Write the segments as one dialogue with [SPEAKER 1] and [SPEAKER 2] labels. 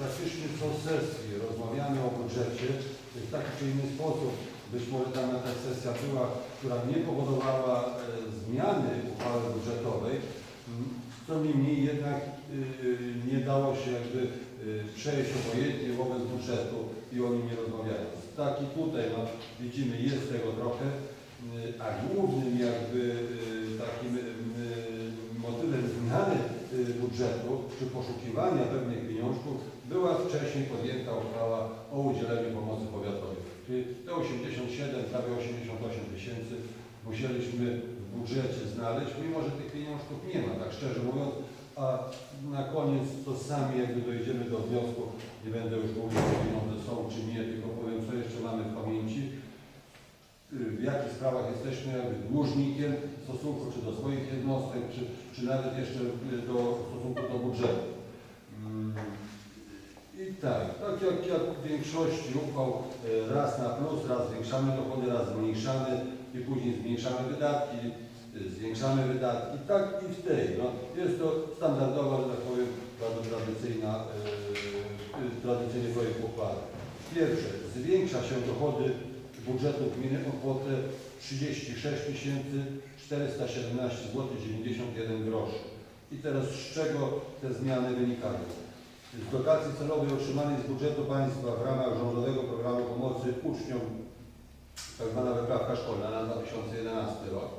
[SPEAKER 1] praktycznie co sesji rozmawiamy o budżecie w taki czy inny sposób. Być może dana ta sesja była, która nie powodowała e, zmiany uchwały budżetowej, m, co niemniej jednak y, nie dało się jakby y, przejść obojętnie wobec budżetu i o nim nie rozmawiając. Tak i tutaj no, widzimy, jest tego trochę, y, a głównym jakby takim motywem zmiany budżetu czy poszukiwania pewnych pieniążków wcześniej podjęta uchwała o udzieleniu pomocy powiatowej. Czyli te 87, prawie 88 tysięcy musieliśmy w budżecie znaleźć, mimo że tych pieniążków nie ma, tak szczerze mówiąc, a na koniec to sami jakby dojdziemy do wniosku, nie będę już mówił, czy pieniądze są czy nie, tylko powiem, co jeszcze mamy w pamięci, w jakich sprawach jesteśmy dłużnikiem w stosunku czy do swoich jednostek, czy, czy nawet jeszcze do, w stosunku do budżetu. Tak, tak jak, jak w większości uchwał y, raz na plus, raz zwiększamy dochody, raz zmniejszamy i później zmniejszamy wydatki, y, zwiększamy wydatki. Tak i w tej. No, jest to standardowa, że tak powiem, bardzo tradycyjna, y, y, tradycyjny projekt uchwały. Pierwsze, zwiększa się dochody budżetu gminy o kwotę 36 417 zł 91 groszy. I teraz z czego te zmiany wynikają? Z dotacji celowej otrzymanej z budżetu państwa w ramach rządowego programu pomocy uczniom, tak zwana wyprawka szkolna na 2011 rok.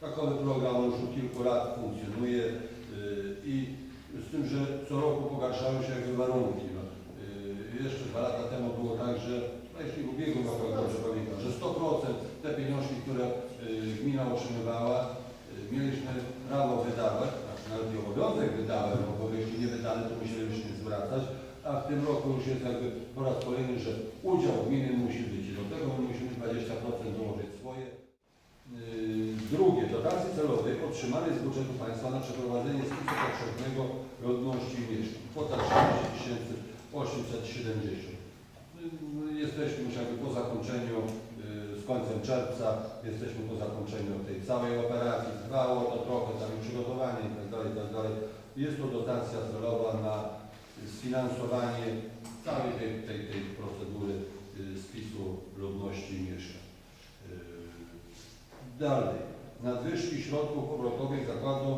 [SPEAKER 1] Takowy program już od kilku lat funkcjonuje yy, i z tym, że co roku pogarszają się jakby warunki. No. Yy, jeszcze dwa lata temu było tak, że no jeśli w ubiegłym roku, dobrze pamiętam, że 100% te pieniążki, które yy, gmina otrzymywała, mieliśmy prawo wydawać, i obowiązek no bo jeśli nie wydane, to musielibyśmy zwracać, a w tym roku już jest jakby po raz kolejny, że udział gminy musi być i do tego my musimy 20% dołożyć swoje. Yy, Drugie, dotacje celowej otrzymane z budżetu państwa na przeprowadzenie spisu powszechnego ludności i mieszkań. Kwota 30 870. Yy, Jesteśmy już jakby po zakończeniu, końcem czerwca, jesteśmy po zakończeniu tej całej operacji. Trwało to trochę, tam i przygotowanie i tak dalej, i tak. Jest to dotacja celowa na sfinansowanie całej tej, tej, tej procedury yy, spisu ludności i mieszkań. Yy, Dalej, nadwyżki środków obrotowych Zakładu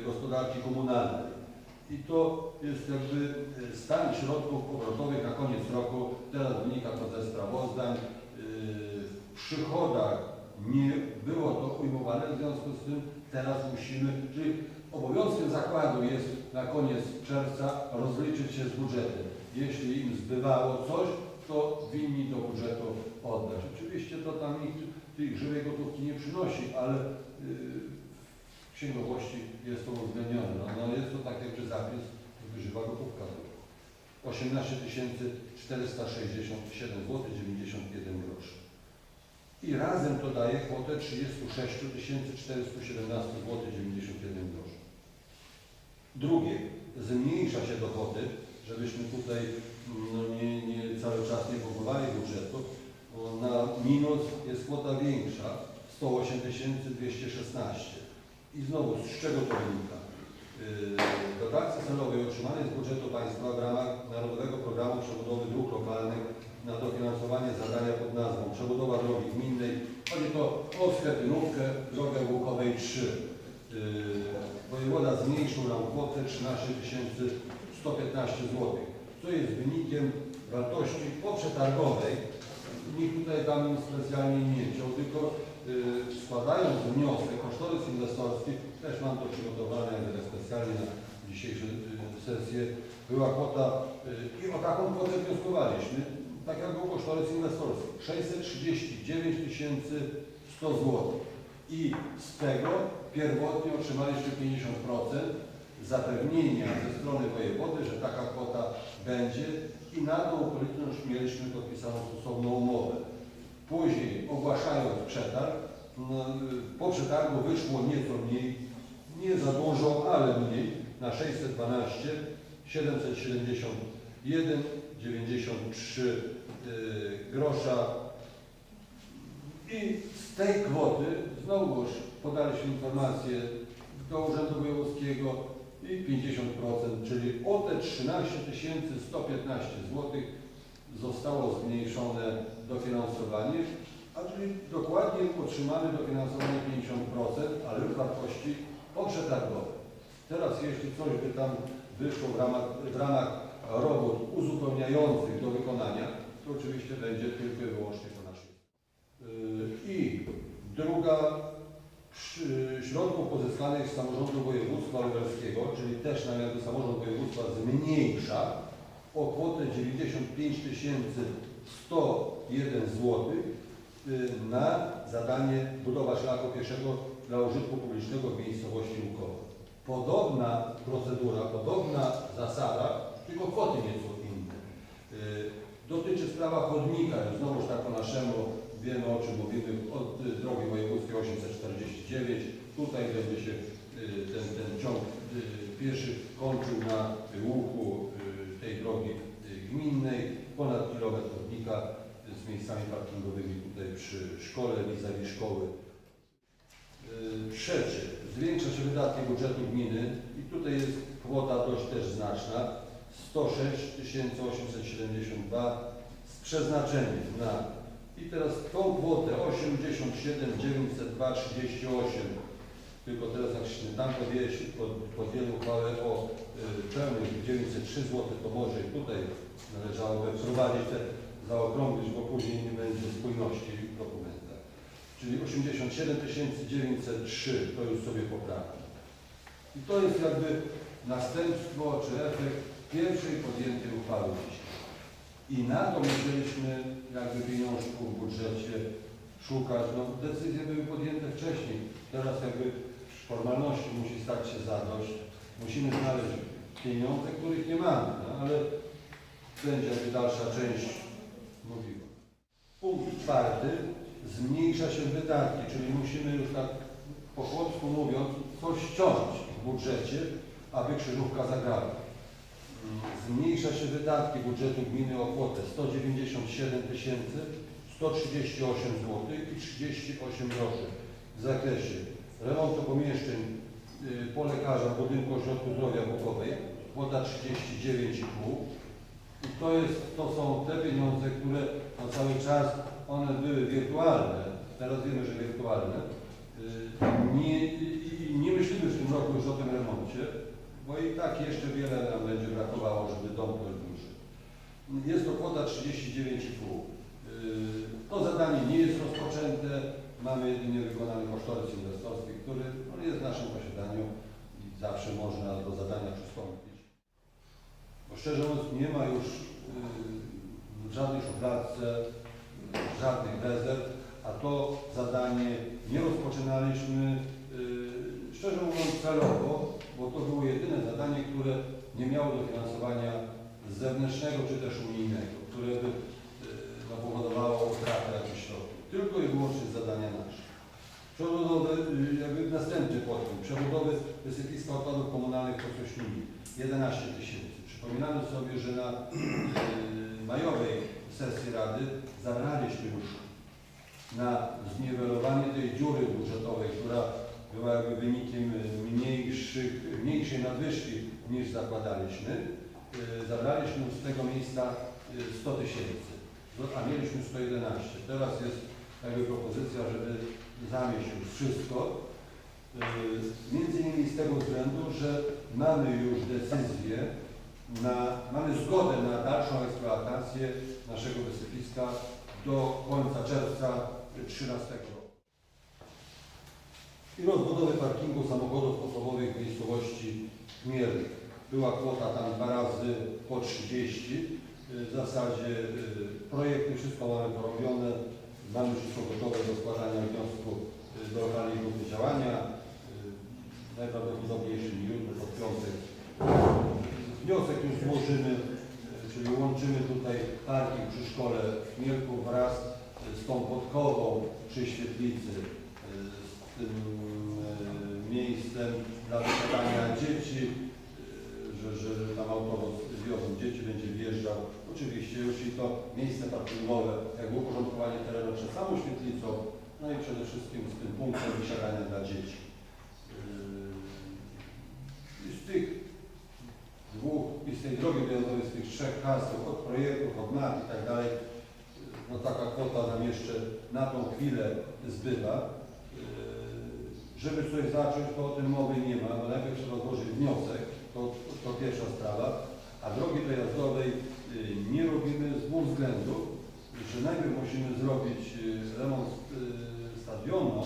[SPEAKER 1] y, Gospodarki Komunalnej. I to jest jakby y, stan środków obrotowych na koniec roku. Teraz wynika to ze sprawozdań. Przychodach nie było to ujmowane, w związku z tym teraz musimy, czyli obowiązkiem zakładu jest na koniec czerwca rozliczyć się z budżetem. Jeśli im zbywało coś, to winni do budżetu oddać. Oczywiście to tam nikt tej żywej gotówki nie przynosi, ale yy, w księgowości jest to uwzględnione. No, no jest to tak jakby zapis, żywa gotówka była. 18 467 zł 91 groszy. I razem to daje kwotę 36 417 zł 91 groszy. Drugie, zmniejsza się dochody, żebyśmy tutaj no, nie, nie cały czas nie pochowali budżetu, na minus jest kwota większa, 108 216. I znowu, z czego to wynika? Yy, Dotacje celowej otrzymanej z budżetu państwa w ramach Narodowego Programu Przebudowy Dróg Lokalnych na dofinansowanie zadania pod nazwą Przebudowa drogi gminnej. Chodzi to o Sklepinówkę, drogę Łukowej 3. Yy, Wojewoda zmniejszył nam kwotę 13 115 zł, co jest wynikiem wartości poprzetargowej. Nikt tutaj tam specjalnie nie chciał, tylko yy, składając wniosek, kosztorys inwestorski, też mam to przygotowane specjalnie na dzisiejszą yy, sesję, była kwota i o taką kwotę wnioskowaliśmy, tak jak był kosztorys inwestorski, 639 100 zł. I z tego pierwotnie otrzymaliśmy 50% zapewnienia ze strony wojewody, że taka kwota będzie i na tą okoliczność mieliśmy podpisaną stosowną umowę. Później ogłaszając przetarg, no, po przetargu wyszło nieco mniej, nie za dużo, ale mniej, na 612 771 93 yy, grosza i z tej kwoty znowuż podaliśmy informację do Urzędu Wojewódzkiego i 50%, czyli o te 13 115 zł zostało zmniejszone dofinansowanie, a czyli dokładnie otrzymamy dofinansowanie 50%, ale w wartości poprzetargowej. Teraz jeśli coś by tam wyszło w ramach, w ramach robót uzupełniających do wykonania, to oczywiście będzie tylko i wyłącznie po naszej. Yy, I druga środków pozyskanych z samorządu województwa lubelskiego, czyli też na jakby samorząd województwa zmniejsza o kwotę 95 101 zł na zadanie budowa szlaku pieszego dla użytku publicznego w miejscowości Łukowa. Podobna procedura, podobna zasada, tylko kwoty nieco inne. Y, Dotyczy sprawa chodnika, znowuż tak po naszemu, wiemy o czym mówimy, od drogi wojewódzkiej 849. Tutaj będzie się y, ten, ten ciąg y, pieszy kończył na łuku tej drogi gminnej, ponad kilometr chodnika z miejscami parkingowymi tutaj przy szkole, vis-a-vis szkoły. Trzecie, zwiększa się wydatki budżetu gminy i tutaj jest kwota dość też znaczna, 106 872 z przeznaczeniem na i teraz tą kwotę 87 902 38 tylko teraz jak się tam podjęli, pod, podjęli uchwałę o y, pełnych 903 zł, to może i tutaj należałoby wprowadzić te zaokrąglić, bo później nie będzie spójności w dokumentach. Czyli 87 903 to już sobie poprawmy. I to jest jakby następstwo czy efekt pierwszej podjętej uchwały dzisiaj. I na to musieliśmy jakby pieniążków w budżecie szukać. No, decyzje były podjęte wcześniej. Teraz jakby formalności musi stać się zadość. Musimy znaleźć pieniądze, których nie mamy, no, ale będzie jakby dalsza część mówiła. Punkt czwarty. Zmniejsza się wydatki, czyli musimy już tak po chłopsku mówiąc coś ściąć w budżecie, aby krzyżówka zagrała. Zmniejsza się wydatki budżetu gminy o kwotę 197 138 zł i 38 groszy. W zakresie remontu pomieszczeń y, po lekarza w budynku ośrodku zdrowia Bukowej, kwota 39,5 i to, jest, to są te pieniądze, które na cały czas one były wirtualne, teraz wiemy, że wirtualne. Y, Nie, nie myślimy w tym roku już o tym remoncie, bo i tak jeszcze wiele nam będzie brakowało, żeby domknąć duży. Jest to kwota 39,5. Yy, To zadanie nie jest rozpoczęte, mamy jedynie wykonany kosztorys inwestorski, który no, jest w naszym posiadaniu i zawsze można do zadania przystąpić. Bo szczerze mówiąc nie ma już w żadnej szufladce żadnych rezerw, a to zadanie nie rozpoczynaliśmy yy, szczerze mówiąc celowo, bo to było jedyne zadanie, które nie miało dofinansowania zewnętrznego czy też unijnego, które by yy, no, powodowało utratę jakichś środków. Tylko i wyłącznie zadania nasze. Przebudowy, yy, jakby następny podpunkt, przebudowy wysypiska odpadów komunalnych po Sośnini, 11 tysięcy. Przypominamy sobie, że na yy, majowej sesji Rady zabraliśmy już na zniwelowanie tej dziury budżetowej, która była jakby wynikiem mniejszych, mniejszej nadwyżki niż zakładaliśmy. Y, Zabraliśmy z tego miejsca y, 100 tysięcy, No, a mieliśmy 111. Teraz jest jakby propozycja, żeby zamieść już wszystko. Y, Między innymi z tego względu, że mamy już decyzję, na, mamy zgodę na dalszą eksploatację naszego wysypiska do końca czerwca 2013 roku i rozbudowy parkingu samochodów osobowych w miejscowości Chmielnik. Była kwota tam dwa razy po 30. W zasadzie y, projekty wszystko mamy porobione, mamy wszystko gotowe do składania wniosku y, do lokalnej grupy działania. Y, Najprawdopodobniejszy jutro pod piątek wniosek już złożymy, czyli łączymy tutaj parking przy szkole w Chmielku wraz z tą podkową przy świetlicy tym y, miejscem dla wysiadania dzieci, y, że, że tam autobus wiozą dzieci, będzie wjeżdżał. Oczywiście już i to miejsce parkingowe, jakby uporządkowanie terenu przed samą świetlicą, no i przede wszystkim z tym punktem wysiadania dla dzieci. Yy, I z tych dwóch i z tej drogi dojazdowej, z tych trzech haseł, od projektów, od map i tak dalej, no taka kwota nam jeszcze na tą chwilę zbywa. Żeby coś zacząć, to o tym mowy nie ma, bo najpierw trzeba złożyć wniosek, to, to pierwsza sprawa, a drogi dojazdowej yy, nie robimy z dwóch względów, że najpierw musimy zrobić yy, remont yy, stadionu,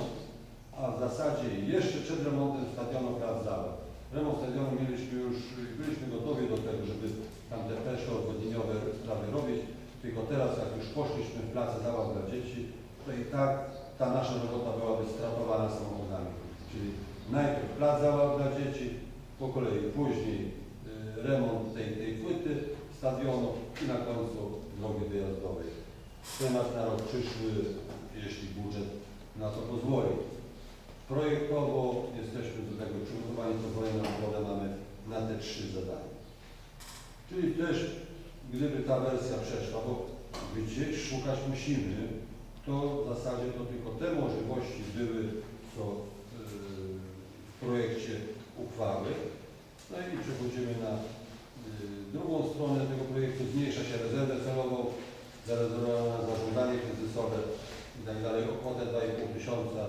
[SPEAKER 1] a w zasadzie jeszcze przed remontem stadionu prac. Remont stadionu mieliśmy już, byliśmy gotowi do tego, żeby tam te pesze odwodnieniowe sprawy robić, tylko teraz jak już poszliśmy w pracę zabaw dla dzieci, to i tak ta nasza robota byłaby stratowana samochodami. Czyli najpierw plac zabaw dla dzieci, po kolei później y, remont tej, tej płyty stadionu i na końcu drogi wyjazdowej. Temat na rok przyszły, jeśli budżet na to pozwoli. Projektowo jesteśmy do tego przygotowani, pozwolenie na wodę mamy na te trzy zadania. Czyli też, gdyby ta wersja przeszła, bo gdzieś szukać musimy, to w zasadzie to tylko te możliwości były, co projekcie uchwały. No i przechodzimy na yy, drugą stronę tego projektu. Zmniejsza się rezerwę celową, zarezerwowaną na zarządzanie kryzysowe i tak dalej. O kwotę 2,5 tysiąca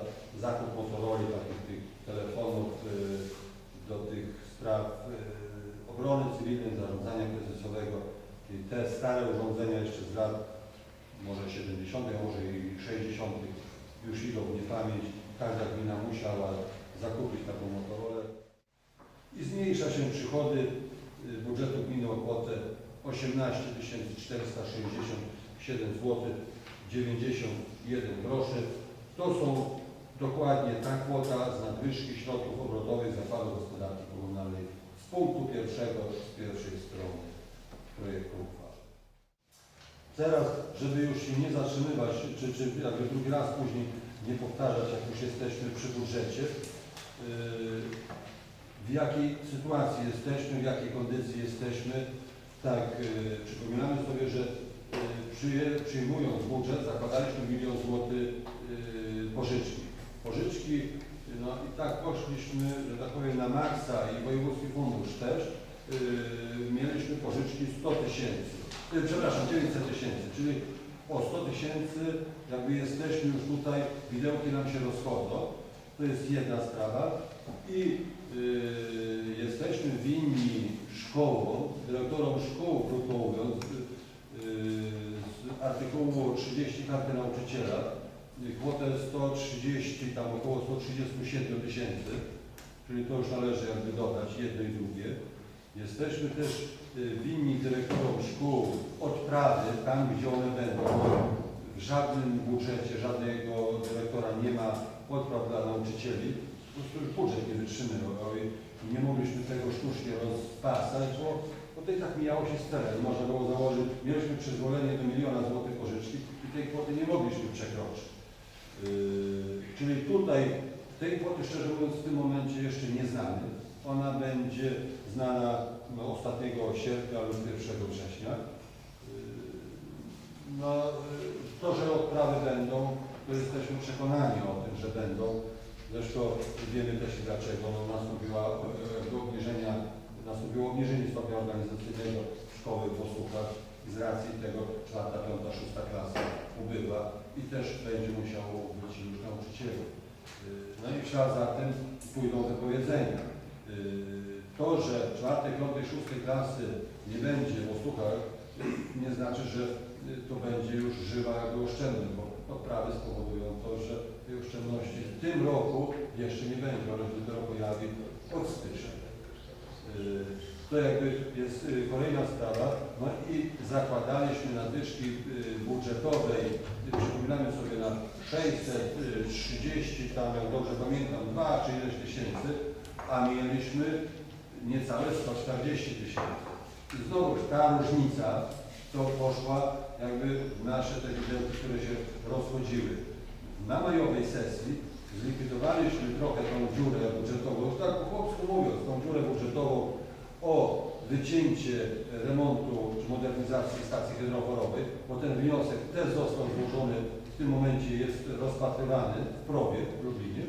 [SPEAKER 1] zakup Motorola, takich tych telefonów yy, do tych spraw yy, obrony cywilnej, zarządzania kryzysowego. I te stare urządzenia jeszcze z lat może 70., a może i 60. już idą w niepamięć. Każda gmina musiała zakupić taką Motorola. I zmniejsza się przychody y, budżetu gminy o kwotę 18 467 zł 91 groszy. To są dokładnie ta kwota z nadwyżki środków obrotowych Zakładu Gospodarki Komunalnej z punktu pierwszego, z pierwszej strony projektu uchwały. Teraz, żeby już się nie zatrzymywać, czy, czy jakby drugi raz później nie powtarzać, jak już jesteśmy przy budżecie, yy, w jakiej sytuacji jesteśmy, w jakiej kondycji jesteśmy. Tak, yy, przypominamy sobie, że przyjmując budżet zakładaliśmy milion złotych yy, pożyczki. Pożyczki, no i tak poszliśmy, że tak powiem, na maksa i wojewódzki fundusz też. Yy, mieliśmy pożyczki 100 tysięcy, przepraszam, 900 tysięcy, czyli o 100 tysięcy jakby jesteśmy już tutaj, widełki nam się rozchodzą. To jest jedna sprawa. I jesteśmy winni szkołom, dyrektorom szkół, krótko mówiąc, artykułu 30 karty nauczyciela, kwotę 130, tam około 137 tysięcy, czyli to już należy jakby dodać jedno i drugie. Jesteśmy też yy, winni dyrektorom szkół odprawy tam, gdzie one będą. W żadnym budżecie żadnego dyrektora nie ma odpraw dla nauczycieli. Po prostu budżet nie wytrzymywał i nie mogliśmy tego sztucznie rozpasać, bo, i tak mijało się z celem. Można było założyć, mieliśmy przyzwolenie do miliona złotych pożyczki i tej kwoty nie mogliśmy przekroczyć. Yy, czyli tutaj tej kwoty szczerze mówiąc w tym momencie jeszcze nie znamy. Ona będzie znana no, ostatniego sierpnia lub 1 września. Yy, No, yy, to, że odprawy będą, to jesteśmy przekonani o tym, że będą. Zresztą wiemy też dlaczego. No, nastąpiła e, obniżenia, nastąpiło obniżenie stopnia organizacyjnego szkoły Posłuchach z racji tego czwarta, piąta, szósta klasa ubywa i też będzie musiało być już nauczycieli. Yy, No i w ślad za tym pójdą wypowiedzenia. Yy, To, że czwartej, piątej, szóstej klasy nie będzie w Osłuchach, nie znaczy, że y, to będzie już żywa jakby oszczędność, bo odprawy spowodują to, że tej oszczędności w tym roku jeszcze nie będzie, ale się dopiero pojawi od stycznia. Y, To jakby jest y, kolejna sprawa. No i zakładaliśmy nadwyżki y, budżetowej, przypominamy sobie na 630, tam jak dobrze pamiętam, 2 czy ileś tysięcy, a mieliśmy niecałe 140 tysięcy. Znowu ta różnica to poszła jakby w nasze te widełki, które się rozchodziły. Na majowej sesji zlikwidowaliśmy trochę tą dziurę budżetową, już tak po chłopsku mówiąc, tą dziurę budżetową o wycięcie remontu czy modernizacji stacji hydroforowej, bo ten wniosek też został złożony, w tym momencie jest rozpatrywany w probie w Lublinie.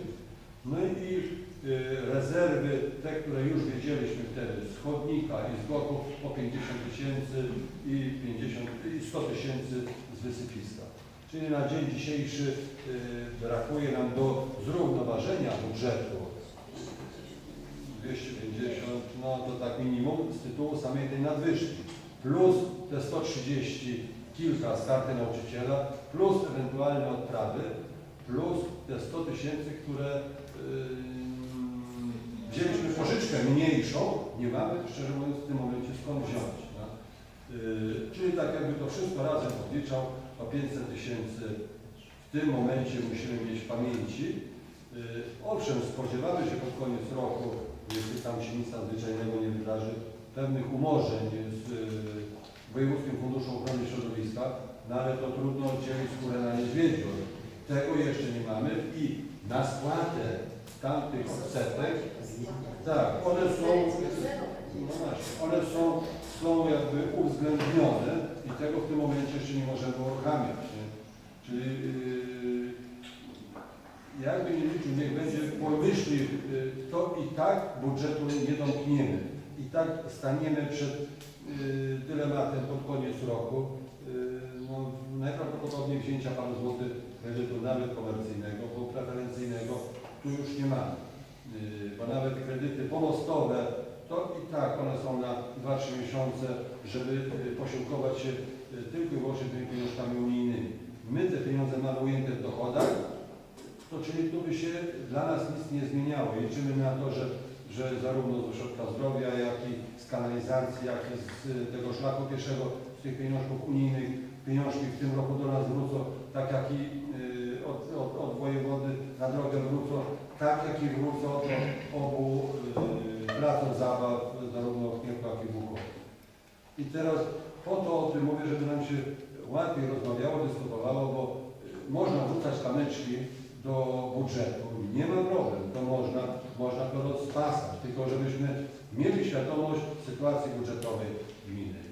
[SPEAKER 1] No i y, rezerwy, te, które już wiedzieliśmy wtedy, z chodnika i z bloków po 50 tysięcy i 50 i 100 tysięcy z wysypiska. Czyli na dzień dzisiejszy y, brakuje nam do zrównoważenia budżetu 250, no to tak minimum z tytułu samej tej nadwyżki, plus te 130 kilka z karty nauczyciela, plus ewentualne odprawy, plus te 100 tysięcy, które yy, wzięliśmy pożyczkę mniejszą, nie mamy, szczerze mówiąc, w tym momencie skąd wziąć. No. Yy, czyli tak jakby to wszystko razem odliczał, o 500 tysięcy w tym momencie musimy mieć w pamięci. Yy, Owszem, spodziewamy się pod koniec roku, jeśli tam się nic nadzwyczajnego nie wydarzy, pewnych umorzeń z yy, Wojewódzkim Funduszem Ochrony Środowiska, no ale to trudno oddzielić skórę na niedźwiedziu. Tego jeszcze nie mamy i na spłatę tamtych setek, tak, one są, no one są, są jakby uwzględnione i tego w tym momencie jeszcze nie możemy uruchamiać. Nie? Czyli yy, jakby nie liczył, niech będzie pomyśli, yy, to i tak budżetu nie domkniemy. I tak staniemy przed yy, dylematem pod koniec roku. Yy, no, najprawdopodobniej wzięcia paru złotych kredytu nawet komercyjnego, bo preferencyjnego tu już nie mamy. Yy, bo nawet kredyty pomostowe, to i tak one są na 2-3 miesiące, żeby yy, posiłkować się yy, tylko i wyłącznie tymi pieniążkami unijnymi. My te pieniądze mamy ujęte w dochodach, to czyli tu by się dla nas nic nie zmieniało. Liczymy na to, że, że zarówno z ośrodka zdrowia, jak i z kanalizacji, jak i z y, tego szlaku pieszego, z tych pieniążków unijnych, pieniążki w tym roku do nas wrócą, tak jak i y, od, od, od wojewody na drogę wrócą, tak jak i wrócą od obu y, placów zabaw, zarówno w jak i w Łukowie. I teraz po to o tym mówię, żeby nam się łatwiej rozmawiało, dyskutowało, bo y, można wrzucać kamyczki do budżetu. Nie ma problem, to można, można to rozpasać, tylko żebyśmy mieli świadomość sytuacji budżetowej gminy.